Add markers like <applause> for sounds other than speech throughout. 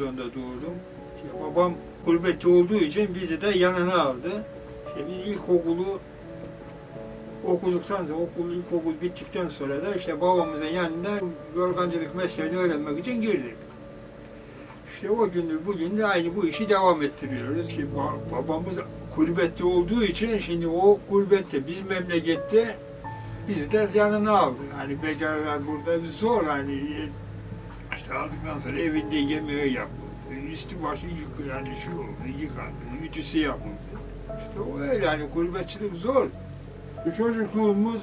Trabzon'da doğdum. İşte babam gurbette olduğu için bizi de yanına aldı. İşte biz ilkokulu okuduktan sonra, okul, ilkokul bittikten sonra da işte babamızın yanına yorgancılık mesleğini öğrenmek için girdik. İşte o gündür bugün de aynı bu işi devam ettiriyoruz ki ba- babamız gurbette olduğu için şimdi o gurbette biz memlekette bizi de yanına aldı. Hani bekarlar burada zor hani aldıktan sonra evinde yemeği yapıldı. Üstü başı yıkı yani şu oldu, yıkandı, ütüsü yapıldı. İşte o öyle hani gurbetçilik zor. Çocukluğumuz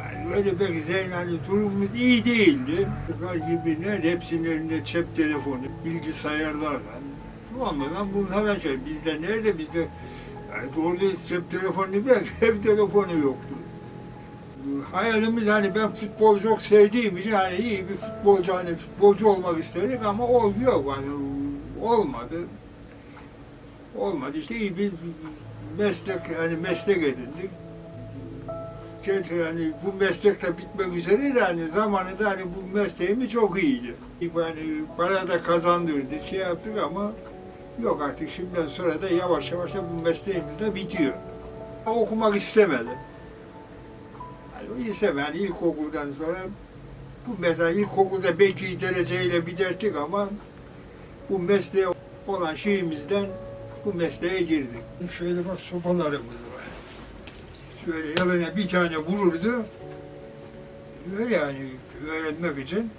yani öyle pek zengin, hani durumumuz iyi değildi. Çocuklar gibi nerede hepsinin elinde cep telefonu, bilgisayarlar var. Onlardan bunlar şey. Bizde nerede bizde yani doğru cep telefonu değil, <laughs> ev telefonu yoktu. Hayalimiz hani ben futbol çok sevdiğim için hani iyi bir futbolcu hani futbolcu olmak istedik ama o yok hani olmadı. Olmadı işte iyi bir meslek hani meslek edindik. Yani bu meslek de bitmek üzereydi hani zamanında hani bu mesleğimiz çok iyiydi. Yani para da kazandırdı şey yaptık ama yok artık şimdiden sonra da yavaş yavaş da bu mesleğimiz de bitiyor. Okumak istemedim. İstemem yani ilkokuldan sonra bu mesela ilkokulda belki dereceyle bitirdik ama bu mesleğe olan şeyimizden bu mesleğe girdik. Şöyle bak sopalarımız var. Şöyle yalına bir tane vururdu. Öyle yani öğrenmek için.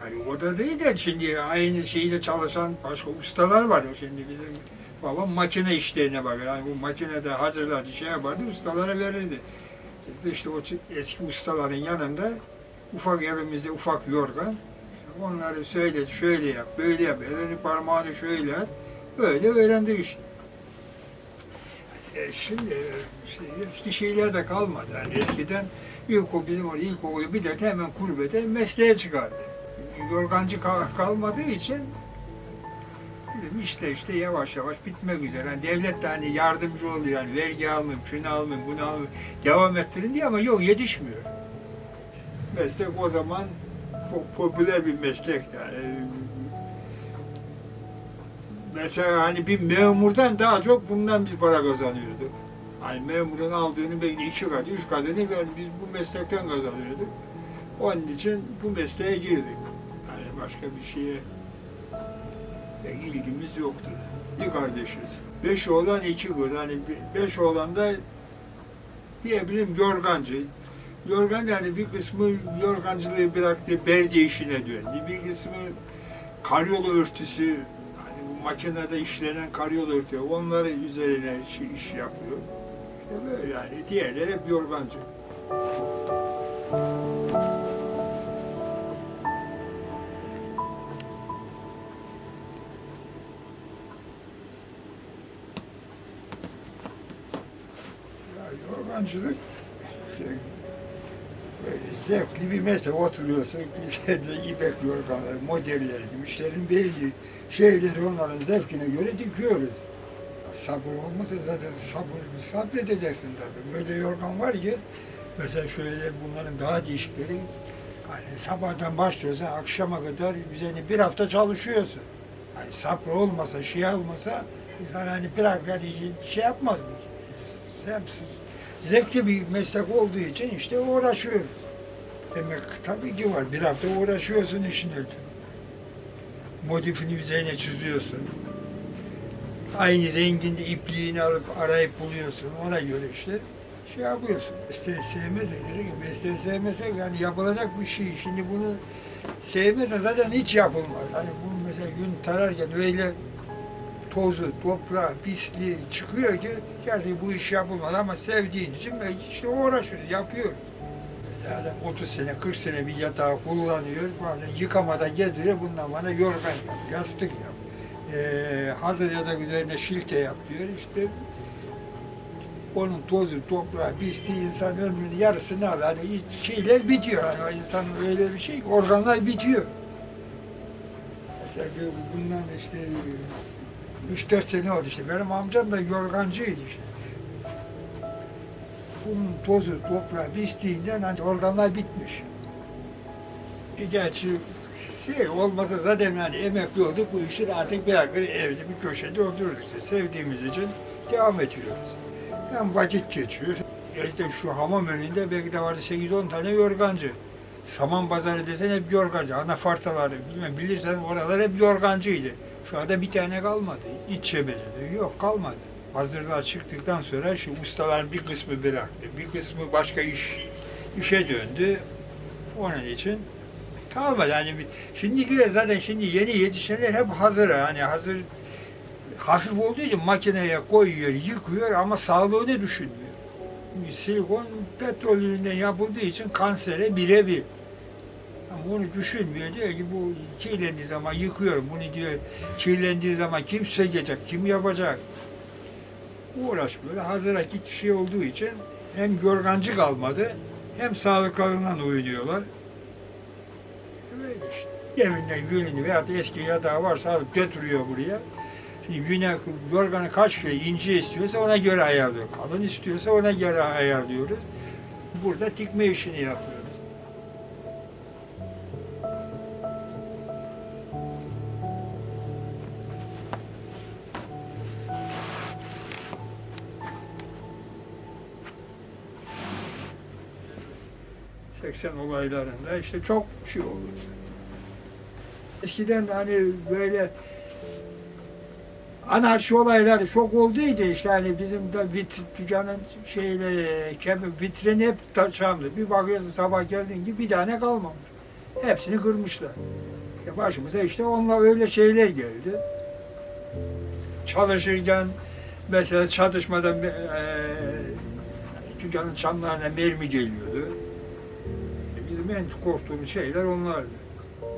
Yani o da değil de şimdi aynı şeyde çalışan başka ustalar var. Şimdi bizim babam makine işlerine bakıyor. Yani bu makinede hazırladığı şey yapardı, ustalara verirdi. İşte o eski ustaların yanında ufak elimizde ufak yorgan. Onları söyle, şöyle yap, böyle yap, elini parmağını şöyle yap. Böyle öğrendik işte. E şimdi şey, eski şeyler de kalmadı. Yani eskiden ilkokul, bizim orada ilkokulu bitirdi hemen kulübede mesleğe çıkardı. Yorgancı kal- kalmadığı için bizim işte işte yavaş yavaş bitmek üzere. Yani devlet de hani yardımcı oluyor yani vergi almayayım, şunu almayayım, bunu almayayım, devam ettirin diye ama yok yetişmiyor. Meslek o zaman popüler bir meslekti yani. Mesela hani bir memurdan daha çok bundan biz para kazanıyorduk. Hani memurun aldığını belki iki katı, üç katını yani biz bu meslekten kazanıyorduk. Onun için bu mesleğe girdik. Yani başka bir şeye pek ilgimiz yoktu. Bir kardeşiz. Beş oğlan iki kız. Hani be- beş oğlan da diyebilirim yorgancı. Yorgan yani bir kısmı yorgancılığı bıraktı, belediye işine döndü. Bir kısmı karyolu örtüsü, hani bu makinede işlenen karyolu örtü, onları üzerine iş, iş yapıyor. İşte böyle yani. Diğerleri hep yorgancı. Şey, böyle zevkli bir meslek. Oturuyorsun, <laughs> güzelce ipek yorganları, modelleri, müşterinin beğendiği şeyleri onların zevkine göre dikiyoruz. Sabır olmasa zaten sabır, sabredeceksin tabii. Böyle yorgan var ki, mesela şöyle bunların daha değişikleri, hani sabahtan başlıyorsun, akşama kadar üzerine bir hafta çalışıyorsun. Hani sabır olmasa, şey olmasa, insan hani bırak hadi şey yapmaz mı? Sevapsız, zevkli bir meslek olduğu için işte uğraşıyoruz. Demek tabii ki var. Bir hafta uğraşıyorsun işin ötürü. Modifini üzerine çiziyorsun. Aynı renginde ipliğini alıp arayıp buluyorsun. Ona göre işte şey yapıyorsun. Mesleği sevmezsek dedik ki mesleği sevmezsek yani yapılacak bir şey. Şimdi bunu sevmezsen zaten hiç yapılmaz. Hani bu mesela gün tararken öyle tozu, toprağı, pisliği çıkıyor ki gerçekten bu iş yapılmaz ama sevdiğin için işte uğraşıyoruz, yapıyoruz. Zaten 30 sene, 40 sene bir yatağı kullanıyor. Bazen yıkamadan getiriyor. Bundan bana yorgan yap, yastık yap. Ee, hazır yatak üzerine şilte yap diyor. İşte onun tozu, toprağı, pisliği insan ömrünün yarısını alır. Hani şeyler bitiyor. Hani insan öyle bir şey, organlar bitiyor. Mesela bundan işte 3-4 sene oldu işte. Benim amcam da yorgancıydı işte. Bunun tozu, toprağı pisliğinden hani organlar bitmiş. Gerçi şey olmasa zaten yani emekli olduk bu işi artık bir akır evde bir köşede otururuz işte. Sevdiğimiz için devam ediyoruz. Hem vakit geçiyor. İşte şu hamam önünde belki de vardı 8-10 tane yorgancı. Saman pazarı desen hep yorgancı. Anafartaları bilmem bilirsen oralar hep yorgancıydı. Şu anda bir tane kalmadı. İç çevrede yok kalmadı. Hazırlar çıktıktan sonra şu ustaların bir kısmı bıraktı. Bir kısmı başka iş işe döndü. Onun için kalmadı. Yani bir- şimdikiler zaten şimdi yeni yetişenler hep hazır. Yani hazır hafif olduğu için makineye koyuyor, yıkıyor ama sağlığını düşünmüyor. Silikon petrol ürününden yapıldığı için kansere birebir. Ama onu düşünmüyor. Diyor ki bu kirlendiği zaman yıkıyorum. Bunu diyor kirlendiği zaman kim sökecek, kim yapacak? Uğraşmıyor. Hazıra git şey olduğu için hem yorgancı kalmadı hem sağlıklarından oynuyorlar. Böyle işte. Evinden yününü veya da eski yatağı varsa alıp götürüyor buraya. Şimdi yüne, yorganı kaç kilo ince istiyorsa ona göre ayarlıyor. Kalın istiyorsa ona göre ayarlıyoruz. Burada dikme işini yapıyoruz. ...80 olaylarında işte çok şey oldu. Eskiden hani böyle anarşi olayları çok olduğu için işte hani bizim de vit, dükkanın şeyleri, kem- vitrini hep taşamdı. Bir bakıyorsun sabah geldiğin gibi bir tane kalmamış. Hepsini kırmışlar. Ya başımıza işte onunla öyle şeyler geldi. Çalışırken mesela çatışmada eee dükkanın çamlarına mermi geliyordu. Bizim en korktuğumuz şeyler onlardı.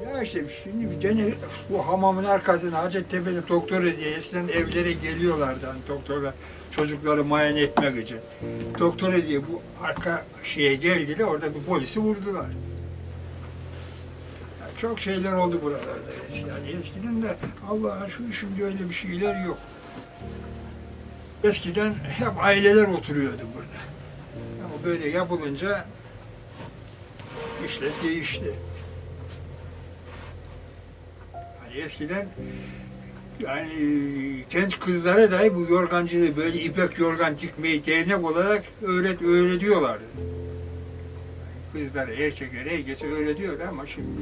Ya işte şimdi gene bu hamamın arkasına Hacettepe'de doktor diye eskiden evlere geliyorlardı hani doktorlar çocukları muayene etmek için. Doktor diye bu arka şeye geldiler orada bir polisi vurdular. Ya çok şeyler oldu buralarda eski. Yani eskiden de Allah'a şu şimdi öyle bir şeyler yok. Eskiden hep aileler oturuyordu burada. Ama böyle yapılınca işler değişti. Hani eskiden yani genç kızlara dahi bu yorgancılığı böyle ipek yorgan dikmeyi değnek olarak öğret öğretiyorlardı. Yani kızlara, erkeklere, herkese öğretiyordu ama şimdi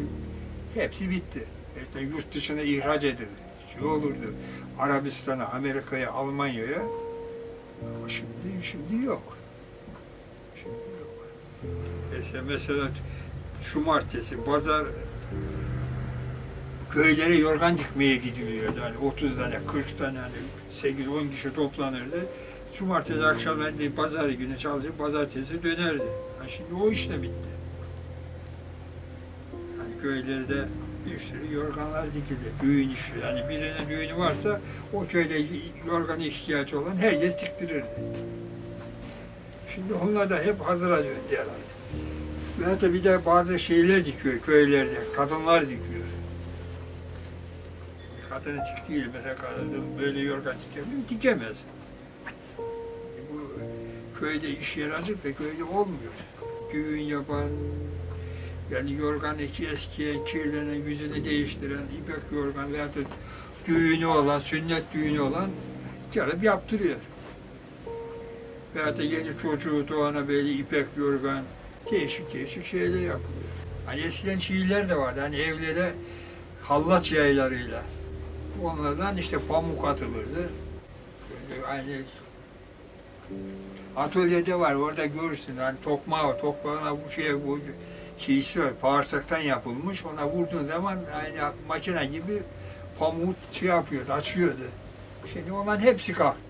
hepsi bitti. İşte yurt dışına ihraç edildi. Şey olurdu. Arabistan'a, Amerika'ya, Almanya'ya ama şimdi şimdi yok. Şimdi yok. Mesela, mesela cumartesi, pazar köylere yorgan dikmeye gidiliyordu. Yani 30 tane, 40 tane, hani 8-10 kişi toplanırdı. Cumartesi akşamları, pazar günü çalışıp pazartesi dönerdi. Yani şimdi o iş de bitti. Yani köylerde bir sürü yorganlar dikildi. Düğün işi. Yani birinin düğünü varsa o köyde yorgana ihtiyaç olan herkes diktirirdi. Şimdi onlar da hep hazıra döndü herhalde. Ve de bir de bazı şeyler dikiyor köylerde. Kadınlar dikiyor. Kadını dik değil. Mesela kadın böyle yorgan dikebilir mi? Dikemez. E bu köyde iş yeri açık da köyde olmuyor. Düğün yapan, yani yorgan iki eskiye kirlenen, yüzünü değiştiren, ipek yorgan veya da düğünü olan, sünnet düğünü olan gelip yaptırıyor. Veya da yeni çocuğu doğana böyle ipek yorgan, değişik değişik şeyler yapılıyor. Hani eskiden şiirler de vardı. Hani evlere hallaç yaylarıyla. Onlardan işte pamuk atılırdı. Böyle aynı atölyede var orada görürsün hani tokmağı var. Tokmağına bu şeye bu şeysi var. Bağırsaktan yapılmış. Ona vurduğun zaman aynı makine gibi pamuğu şey yapıyordu, açıyordu. Şimdi onların hepsi kalktı.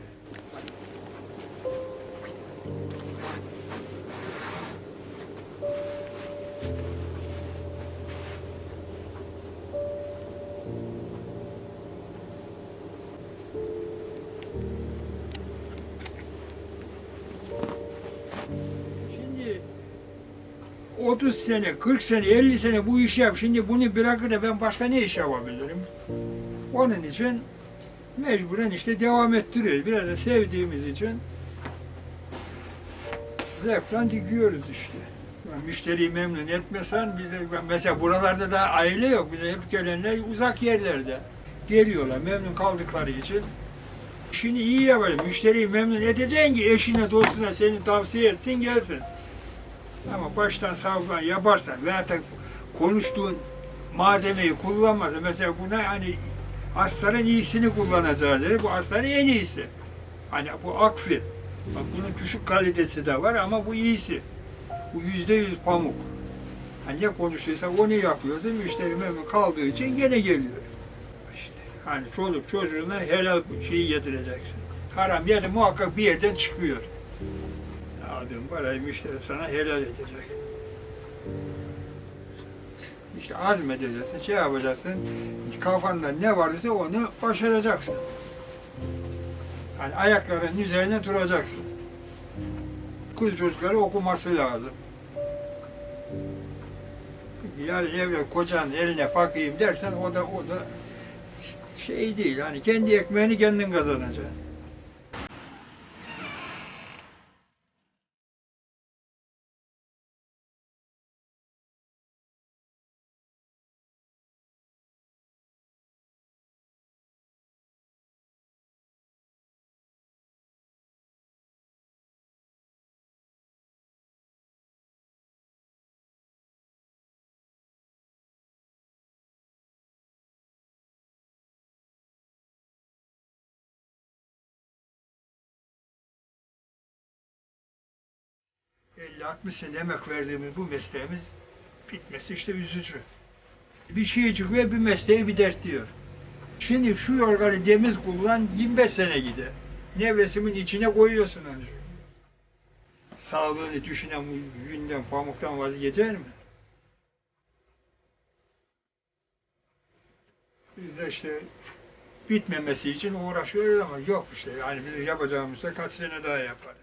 30 sene, 40 sene, 50 sene bu işi yap. Şimdi bunu bırakıp da ben başka ne iş yapabilirim? Onun için mecburen işte devam ettiriyoruz. Biraz da sevdiğimiz için zevkle dikiyoruz işte. Müşteriyi memnun etmesen bize mesela buralarda da aile yok. Bize hep gelenler uzak yerlerde. Geliyorlar memnun kaldıkları için. İşini iyi yapar. Müşteriyi memnun edeceksin ki eşine dostuna seni tavsiye etsin gelsin. Ama baştan savunma yaparsan veya da konuştuğun malzemeyi kullanmazsan mesela buna hani hastanın iyisini kullanacağız dedi. Bu hastanın en iyisi. Hani bu akfil. Bak bunun düşük kalitesi de var ama bu iyisi. Bu yüzde yüz pamuk. Hani ne konuşuyorsa onu yapıyorsun. Müşteri memnun kaldığı için gene geliyor. İşte hani çoluk çocuğuna helal şeyi yedireceksin. Haram yedi muhakkak bir yerden çıkıyor. Aldığın parayı müşteri sana helal edecek. İşte azmedeceksin, şey yapacaksın, kafanda ne varsa onu başaracaksın. Yani ayakların üzerine duracaksın. Kız çocukları okuması lazım. Yani evlat kocanın eline bakayım dersen o da o da şey değil. Hani kendi ekmeğini kendin kazanacaksın. ...50-60 sene emek verdiğimiz bu mesleğimiz bitmesi işte üzücü. Bir şey çıkıyor bir mesleği bir dert diyor. Şimdi şu yorganı temiz kullan 25 sene gider. Nefesimin içine koyuyorsun onu. Sağlığını düşünen bu yünden, pamuktan vazgeçer mi? Biz de işte bitmemesi için uğraşıyoruz ama yok işte yani bizim yapacağımızda kaç sene daha yaparız.